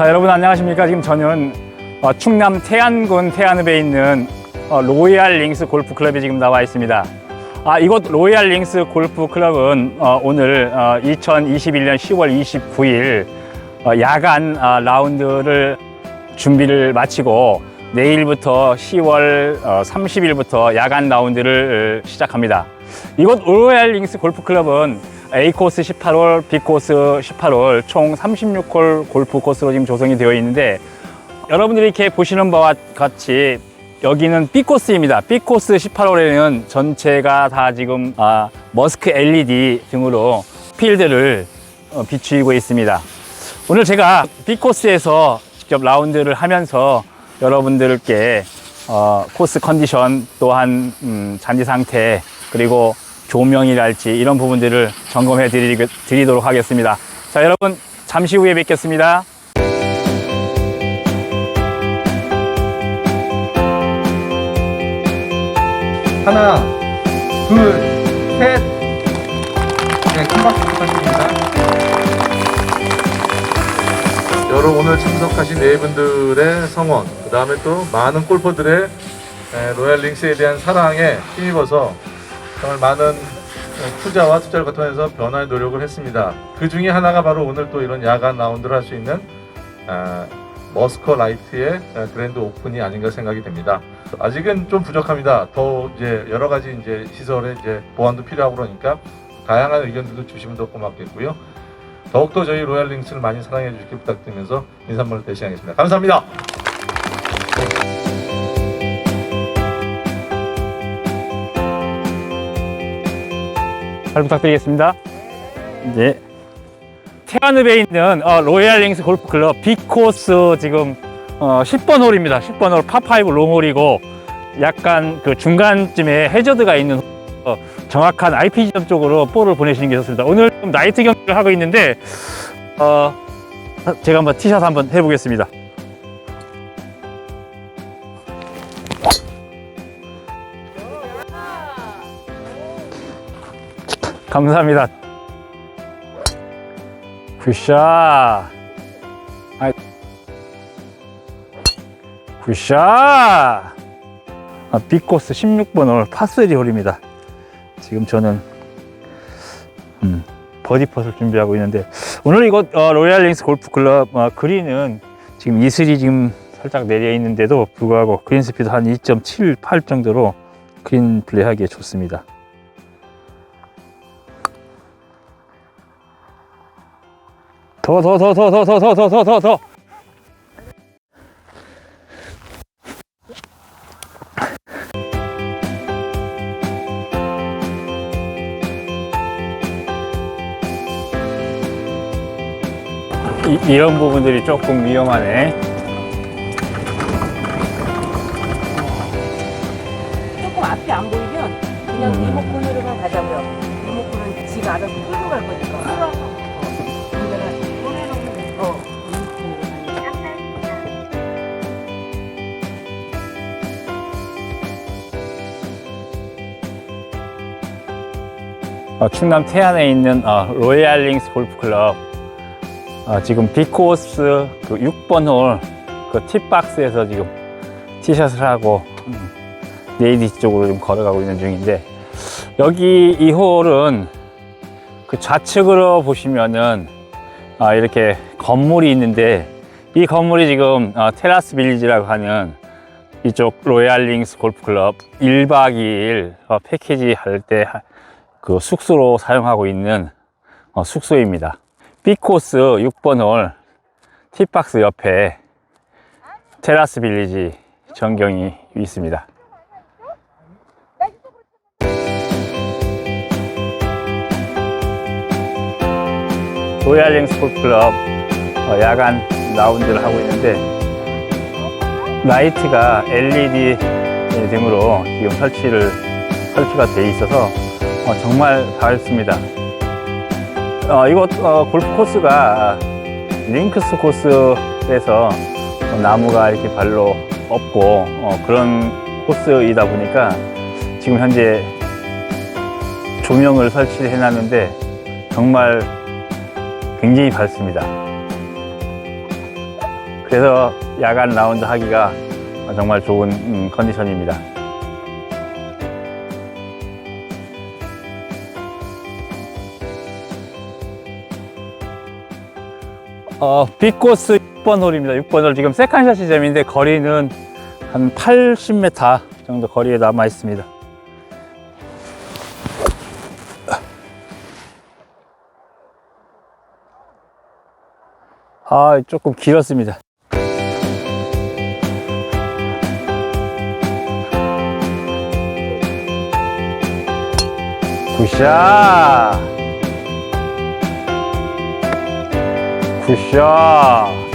자 여러분 안녕하십니까 지금 저는 어, 충남 태안군 태안읍에 있는 어, 로얄 링스 골프 클럽에 지금 나와 있습니다. 아 이곳 로얄 링스 골프 클럽은 어, 오늘 어, 2021년 10월 29일 어, 야간 아, 라운드를 준비를 마치고 내일부터 10월 어, 30일부터 야간 라운드를 어, 시작합니다. 이곳 로얄 링스 골프 클럽은 A 코스 18홀, B 코스 18홀 총 36홀 골프 코스로 지금 조성이 되어 있는데 여러분들이 이렇게 보시는 바와 같이 여기는 B 코스입니다. B 코스 18홀에는 전체가 다 지금 아, 머스크 LED 등으로 필드를 어, 비추고 있습니다. 오늘 제가 B 코스에서 직접 라운드를 하면서 여러분들께 어, 코스 컨디션 또한 음, 잔디 상태 그리고 조명이랄지 이런 부분들을 점검해 드리, 드리도록 하겠습니다. 자 여러분 잠시 후에 뵙겠습니다. 하나, 둘, 셋. 네, 큰 박수 부탁드립니다. 여러 오늘 참석하신 네 분들의 성원, 그 다음에 또 많은 골퍼들의 에, 로얄 링스에 대한 사랑에 힘입어서 정말 많은 에, 투자와 투자를 거쳐내서 변화의 노력을 했습니다. 그 중에 하나가 바로 오늘 또 이런 야간 라운드를 할 수 있는 아, 머스커 라이트의 에, 그랜드 오픈이 아닌가 생각이 됩니다. 아직은 좀 부족합니다. 더 이제 여러 가지 이제 시설의 이제 보완도 필요하고 그러니까 다양한 의견들도 주시면 더 고맙겠고요. 더욱더 저희 로얄 링스를 많이 사랑해 주시길 부탁드리면서 인사 한번 대신하겠습니다. 감사합니다. 잘 부탁드리겠습니다. 네. 태안읍에 있는 어, 로얄 링스 골프 클럽 B 코스 지금 어, 10번 홀입니다. 10번 홀 파5 롱홀이고 약간 그 중간쯤에 해저드가 있는 어, 정확한 IP 지점 쪽으로 볼을 보내시는 게 좋습니다. 오늘 좀 나이트 경기를 하고 있는데 어, 제가 한번 티샷 한번 해보겠습니다. 감사합니다. 굿샷. 아이. 굿샷. 아, B코스 16번 홀 파3 홀입니다. 지금 저는 음, 버디 펫을 준비하고 있는데 오늘 이곳 어, 로얄 링스 골프 클럽 어, 그린은 지금 이슬이 지금 살짝 내려 있는데도 불구하고 그린 스피드 한 2.78 정도로 그린 플레이하기에 좋습니다. 더 더 더 더 더 더 더 더 더 더 더 이, 이런 부분들이 조금 위험하네. 조금 앞이 안 보이면 그냥 음. 리모컨으로만 가자고요. 리모컨은 지가 알아서 끌고 갈 거니까. 충남 태안에 있는 어, 로얄 링스 골프 클럽. 어, 지금 비코스 그 6번 홀그 팁박스에서 지금 티샷을 하고 음, 네이디 쪽으로 좀 걸어가고 있는 중인데 여기 이 홀은 그 좌측으로 보시면은 아, 이렇게 건물이 있는데 이 건물이 지금 어, 테라스 빌리지라고 하는 이쪽 로얄 링스 골프 클럽 1박 2일 어, 패키지 할 때 그 숙소로 사용하고 있는 어, 숙소입니다. B코스 6번 홀 팁박스 옆에 테라스 빌리지 전경이 있습니다. 로얄링스 골프클럽 어, 야간 라운드를 하고 있는데 라이트가 LED 등으로 지금 설치를 설치가 돼 있어서 어, 정말 밝습니다. 어, 이곳 어, 골프 코스가 링크스 코스에서 어, 나무가 이렇게 별로 없고 어, 그런 코스이다 보니까 지금 현재 조명을 설치를 해놨는데 정말 굉장히 밝습니다. 그래서 야간 라운드 하기가 정말 좋은 음, 컨디션입니다. 어, 빅코스 6번 홀입니다. 6번 홀 지금 세컨샷 시점인데 거리는 한 80m 정도 거리에 남아 있습니다. 아, 조금 길었습니다. 굿샷! 굿샷!